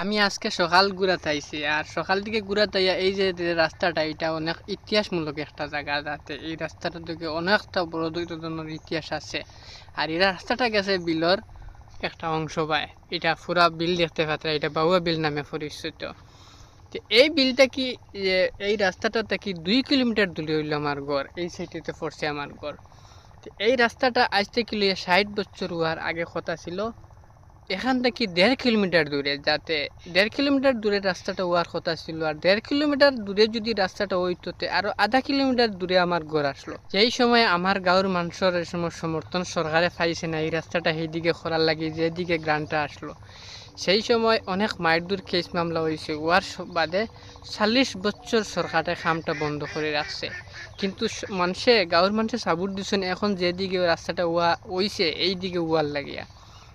আমি আজকে সকাল ঘুরাতে আইছি আর সকাল থেকে ঘুরাতে এই যে রাস্তাটা, এটা অনেক ইতিহাসমূলক একটা জায়গা যাতে এই রাস্তাটা থেকে অনেকটা বড় ইতিহাস আছে। আর এই রাস্তাটা গেছে বিলর একটা অংশ পায় এটা পুরা বিল দেখতে পাত্রা এটা বাউয়া বিল নামে পরিচিত। তো এই বিলটা কি এই রাস্তাটা থেকে দুই কিলোমিটার দূরে হইল আমার ঘর? এই সাইডেতে পড়ছে আমার ঘর। তো এই রাস্তাটা আজ থেকে ষাট বছর হওয়ার আগে কথা ছিল? এখান থেকে দেড় কিলোমিটার দূরে, যাতে দেড় কিলোমিটার দূরে রাস্তাটা হওয়ার কথা ছিল, আর দেড় কিলোমিটার দূরে যদি রাস্তাটা হইতো তে আরও আধা কিলোমিটার দূরে আমার ঘর আসলো। যেই সময় আমার গাঁৱৰ মানুষের সমর্থন সরকারে পাইছে না, এই রাস্তাটা সেইদিকে খরার লাগে, যেদিকে গ্রান্টটা আসলো। সেই সময় অনেক মায়ের দূর কেস মামলা হয়েছে ওয়ার বাদে চল্লিশ বছর সরকারে খামটা বন্ধ করে রাখছে। কিন্তু মানুষে গাঁৱৰ মানুষে সাবুর দিছেন, এখন যেদিকে রাস্তাটা ওয়া হইছে এই দিকে ওয়ার লাগিয়া।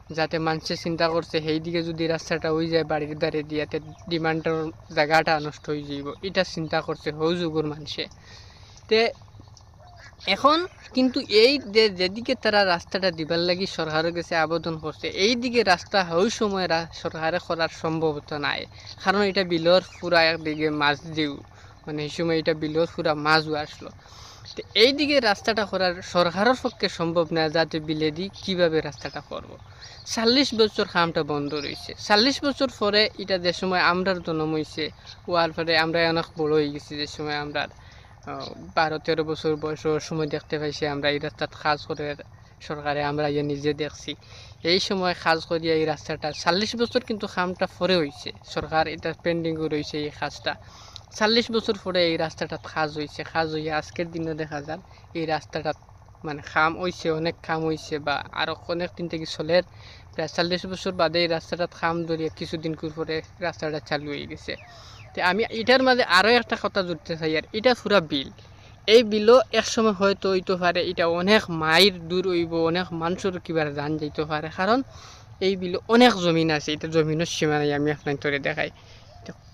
যাতে মানুষে চিন্তা করছে সেই দিকে যদি রাস্তাটা হয়ে যায় বাড়ির দ্বারে দিয়াতে ডিমান্ডের জায়গাটা নষ্ট হয়ে যাইব। এটা চিন্তা করছে হৌ যুগর মানুষে। তে এখন কিন্তু এই যেদিকে তারা রাস্তাটা দিবার লাগি সরকারের কাছে আবেদন করছে এই দিকে রাস্তা ওই সময় সরকারে করার সম্ভবতা নাই। কারণ এটা বিলর পুরা একদিকে মাছ দিও মানে এই সময় এটা বিলর পুরা মাছও আসলো। তো এই দিকে রাস্তাটা করার সরকারের পক্ষে সম্ভব না যাতে বিলে দি কীভাবে রাস্তাটা করব। চল্লিশ বছর কামটা বন্ধ রয়েছে। চল্লিশ বছর পরে এটা যে সময় আমরার জন্ম হয়েছে হওয়ার পরে আমরা অনেক বড় হয়ে গেছি যে সময় আমরা বারো, তেরো বছর বয়সের সময় দেখতে পাইছি আমরা এই রাস্তাত কাজ করে সরকারে আমরা ইয়ে নিজে দেখছি। এই সময় কাজ করিয়া এই রাস্তাটা চল্লিশ বছর কিন্তু কামটা পরে হয়েছে সরকার এটা পেন্ডিংও রয়েছে এই কাজটা। চল্লিশ বছর পরে এই রাস্তাটা কাজ হয়েছে কাজ হইয়া আজকের দিনে দেখা যান এই রাস্তাটা মানে খাম হয়েছে অনেক খাম হয়েছে বা আরও অনেক দিন থেকে চলে প্রায় চল্লিশ বছর বাদে এই রাস্তাটা খাম ধরিয়া কিছুদিন পরে রাস্তাটা চালু হয়ে গেছে। তো আমি এটার মাঝে আরও একটা কথা জুড়তে চাই আর এটা পুরা বিল। এই বিলও একসময় হয়তো হইতে পারে এটা অনেক মাইল দূর হইব, অনেক মানুষের কিবার জান যাইতে পারে কারণ এই বিলে অনেক জমিন আছে এটা জমিনের সীমানায় আমি আপনার তোরে দেখাই।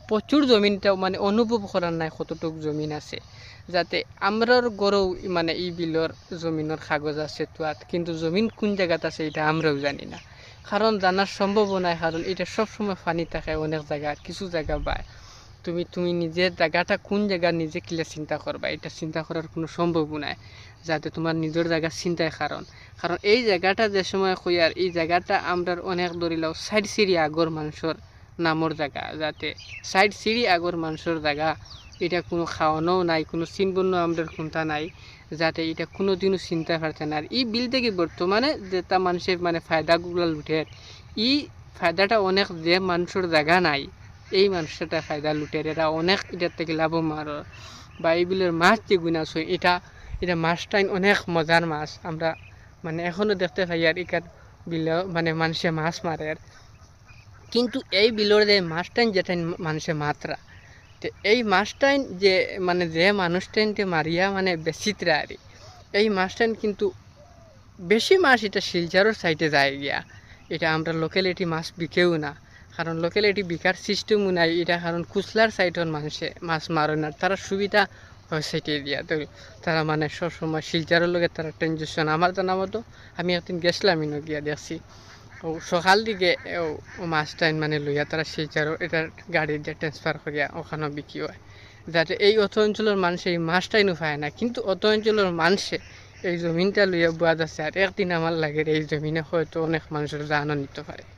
প্রচুর জমিনটাও মানে অনুভব করার নাই কতটুক জমিন আছে। যাতে আমরার গড়েও মানে এই বিলর জমিনের কাগজ আছে তোয়াত কিন্তু জমিন কোন জায়গাত আছে এটা আমরাও জানি না। কারণ জানার নাই কারণ এটা সবসময় পানি থাকে, অনেক জায়গা কিছু জায়গা পায় তুমি তুমি নিজের জায়গাটা কোন জায়গা নিজে কিলে চিন্তা করবা এটা চিন্তা করার কোনো সম্ভব নাই। যাতে তোমার নিজের জায়গা চিন্তায় কারণ কারণ এই জায়গাটা যে সময় কইয়ার এই জায়গাটা আমরা অনেক ধরিলাও সাইড সিঁড়ি আগর মানুষের নামর জায়গা যাতে সাইড সিঁড়ি আগর মানুষের জায়গা এটা কোনো খাওয়ানোও নাই, কোনো চিনবন্য আমরা কোনটা নাই, যাতে এটা কোনো দিনও চিন্তা পারছে না এই বিল থেকে বর্তমানে যেটা মানুষের মানে ফায়দাগুলো লুটে এই ফায়দাটা অনেক যে মানুষের জায়গা নাই, এই মানুষটা ফায়দা লুটের এটা অনেক এটার থেকে লাভ মার বা এই বিলের মাছ যে গুণাছে এটা এটা মাছটাই অনেক মজার মাছ। আমরা মানে এখনও দেখতে পাই আর এখান বিলে মানে মানুষে মাছ মারে। কিন্তু এই বিলের যে মাছটাইন যেটা মানুষের মাত্রা, তো এই মাছটাইন যে মানে যে মানুষটাইনকে মারিয়া মানে বেশিতরা আর এই মাছটাইন কিন্তু বেশি মাছ এটা শিলচারের সাইডে যায় গিয়া। এটা আমরা লোকালিটি মাছ বিকেও না, কারণ লোকালিটি বিকার সিস্টেমও নাই, এটা কারণ কুচলার সাইডের মানুষে মাছ মারে না, তারা সুবিধা হয় সেটি দিয়া। তো তারা মানে সবসময় শিলচারের লগে তারা ট্রানজেকশন আমার জানা মতো আমি একদিন গেছিলাম ইনো গিয়া দেখছি। সকাল দিকে মাছ টাইন মানে লইয়া তারা শিলচারও এটার গাড়ি দিয়ে ট্রান্সফার করিয়া ওখানে বিক্রি হয়। যাতে এই অত অঞ্চলের মানুষ এই মাছ টাইনও পায় না, কিন্তু অত অঞ্চলের মানুষে এই জমিনটা লইয়া বুয়া যাচ্ছে, আর একদিন আমার লাগে এই জমিনে হয়তো অনেক মানুষের জানও নিতে পারে।